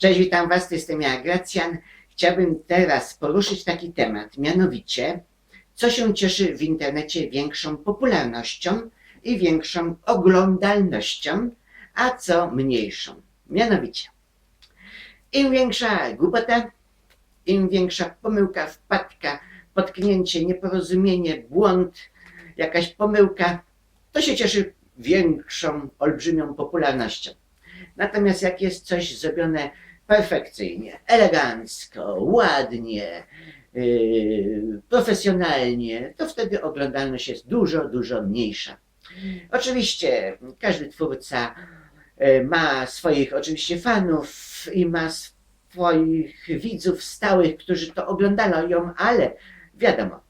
Cześć, witam Was, jestem ja, Gracjan. Chciałbym teraz poruszyć taki temat, mianowicie, co się cieszy w internecie większą popularnością i większą oglądalnością, a co mniejszą. Mianowicie, im większa głupota, im większa pomyłka, wpadka, potknięcie, nieporozumienie, błąd, jakaś pomyłka, to się cieszy większą, olbrzymią popularnością. Natomiast jak jest coś zrobione perfekcyjnie, elegancko, ładnie, yy, profesjonalnie, to wtedy oglądalność jest dużo, dużo mniejsza. Oczywiście każdy twórca yy, ma swoich oczywiście fanów i ma swoich widzów stałych, którzy to oglądają, ale wiadomo,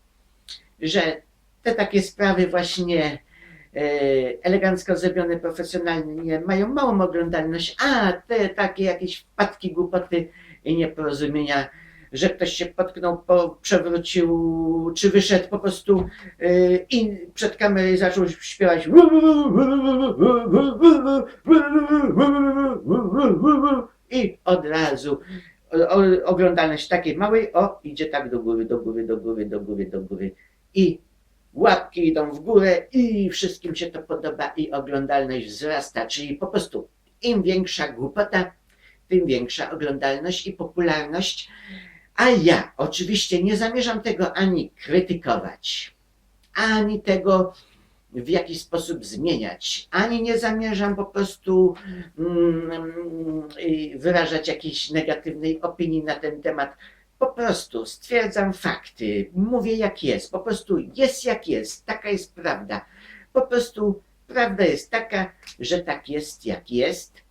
że te takie sprawy właśnie elegancko zrobione, profesjonalnie, mają małą oglądalność, a te takie jakieś wpadki, głupoty i nieporozumienia, że ktoś się potknął, po, przewrócił, czy wyszedł po prostu e, i przed kamerą zaczął śpiewać. I od razu oglądalność takiej małej, o, idzie tak do góry, do góry, do góry, do góry, do góry. I łapki idą w górę i wszystkim się to podoba i oglądalność wzrasta, czyli po prostu im większa głupota, tym większa oglądalność i popularność. A ja oczywiście nie zamierzam tego ani krytykować, ani tego w jakiś sposób zmieniać, ani nie zamierzam po prostu mm, y, wyrażać jakiejś negatywnej opinii na ten temat. Po prostu stwierdzam fakty, mówię jak jest, po prostu jest jak jest, taka jest prawda. Po prostu prawda jest taka, że tak jest jak jest.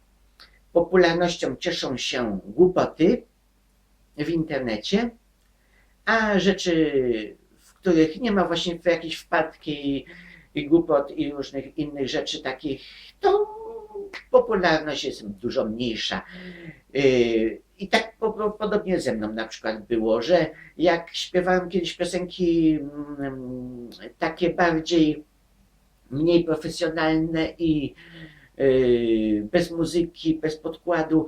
Popularnością cieszą się głupoty w internecie, a rzeczy, w których nie ma właśnie jakiejś wpadki i głupot i różnych innych rzeczy takich, to popularność jest dużo mniejsza. Yy, I tak po, po, podobnie ze mną na przykład było, że jak śpiewałem kiedyś piosenki mm, takie bardziej mniej profesjonalne i yy, bez muzyki, bez podkładu,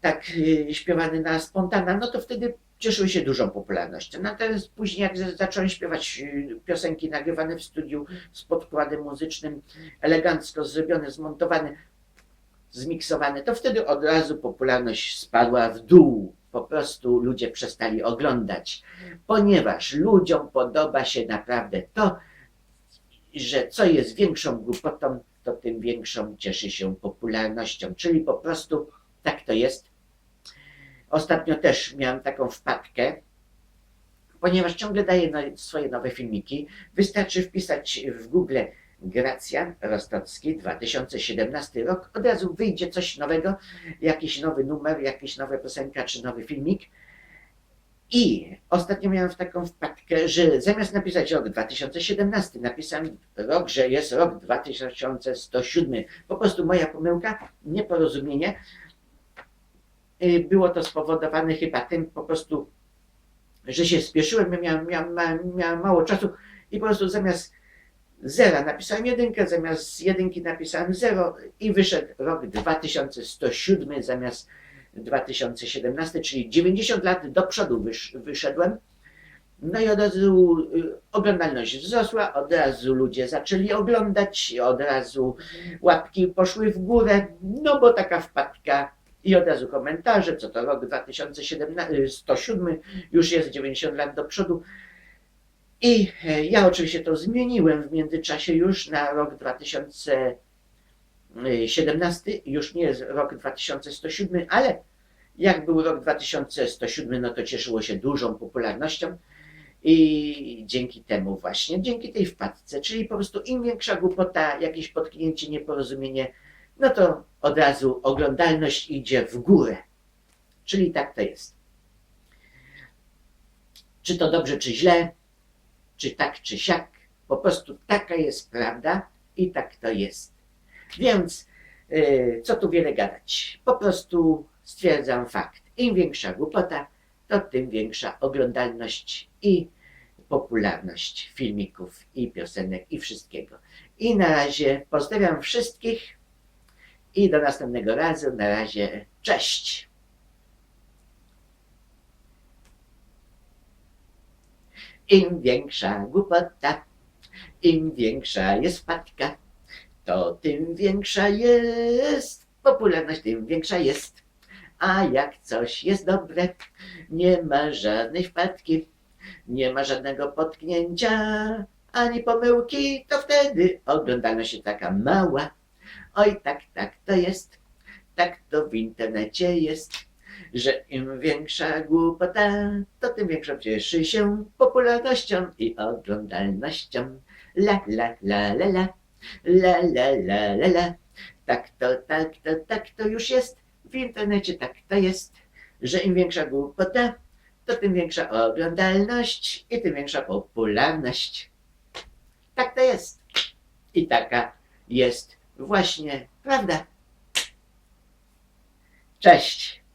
tak yy, śpiewane na spontana, no to wtedy cieszyły się dużą popularnością. Natomiast później jak zacząłem śpiewać yy, piosenki nagrywane w studiu z podkładem muzycznym, elegancko zrobione, zmontowane, zmiksowane, to wtedy od razu popularność spadła w dół. Po prostu ludzie przestali oglądać, ponieważ ludziom podoba się naprawdę to, że co jest większą głupotą, to tym większą cieszy się popularnością. Czyli po prostu tak to jest. Ostatnio też miałem taką wpadkę, ponieważ ciągle daję swoje nowe filmiki. Wystarczy wpisać w Google Gracjan Rostocki 2017 rok. Od razu wyjdzie coś nowego, jakiś nowy numer, jakaś nowa piosenka czy nowy filmik. I ostatnio miałem taką wpadkę, że zamiast napisać rok 2017, napisałem rok, że jest rok 2107. Po prostu moja pomyłka, nieporozumienie. Y, Było to spowodowane chyba tym po prostu, że się spieszyłem, miałem, miałem, miałem, mało czasu i po prostu zamiast zera napisałem jedynkę, zamiast jedynki napisałem zero i wyszedł rok 2107 zamiast 2017, czyli 90 lat do przodu wysz, wyszedłem. No i od razu y, oglądalność wzrosła, od razu ludzie zaczęli oglądać, od razu łapki poszły w górę, no bo taka wpadka i od razu komentarze, co to rok 2017, 107, już jest 90 lat do przodu. I e, ja oczywiście to zmieniłem w międzyczasie już na rok 2017, już nie jest rok 2107, ale jak był rok 2107, no to cieszyło się dużą popularnością i dzięki temu właśnie, dzięki tej wpadce, czyli po prostu im większa głupota, jakieś potknięcie, nieporozumienie, no to od razu oglądalność idzie w górę. Czyli tak to jest. Czy to dobrze, czy źle, czy tak, czy siak, po prostu taka jest prawda i tak to jest. Więc yy, co tu wiele gadać? Po prostu stwierdzam fakt. Im większa głupota, to tym większa oglądalność i popularność filmików i piosenek i wszystkiego. I na razie pozdrawiam wszystkich i do następnego razu. Na razie, cześć! Im większa głupota, im większa jest wpadka, to tym większa jest popularność, tym większa jest. A jak coś jest dobre, nie ma żadnej wpadki, nie ma żadnego potknięcia, ani pomyłki, to wtedy oglądalność jest taka mała. Oj, tak, tak to jest, tak to w internecie jest, że im większa głupota, to tym większa cieszy się popularnością i oglądalnością. La la la la la, la la la la la. Tak to, tak to, tak to już jest, w internecie tak to jest, że im większa głupota, to tym większa oglądalność i tym większa popularność. Tak to jest. I taka jest właśnie prawda. Cześć.